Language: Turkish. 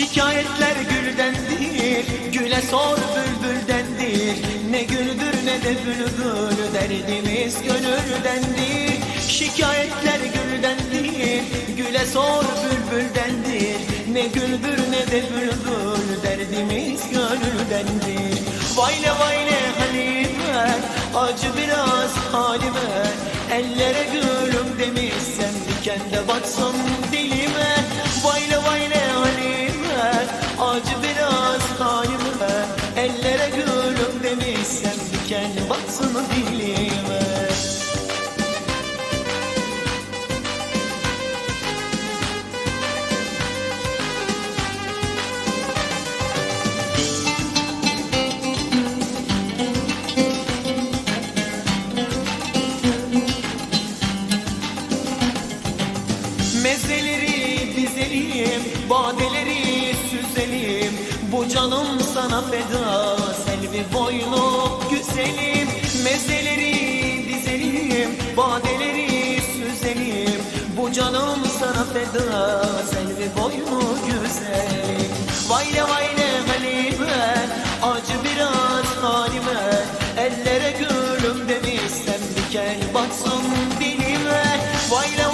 Şikayetler güldendir Güle sor bülbüldendir. Ne güldür ne de bülbül Derdimiz gönüldendir. Şikayetler güldendir Güle sor bülbüldendir. Ne güldür ne de bülbül Derdimiz gönüldendir. Vayle vayle halime Acı biraz halime. Ellere gülüm demişsem Diken de batsın dilime. Vayle vayle halime Diken batsın dilime Mezeleri dizelim, badeleri süzelim Bu canım sana feda, selvi boylu süzelim Mezeleri dizelim Vadeleri süzelim Bu canım sana feda Selvi boynu güzelim Vayle vayle halime Acı biraz halime. Ellere gülüm demişsem Diken batsın dilime. Vayle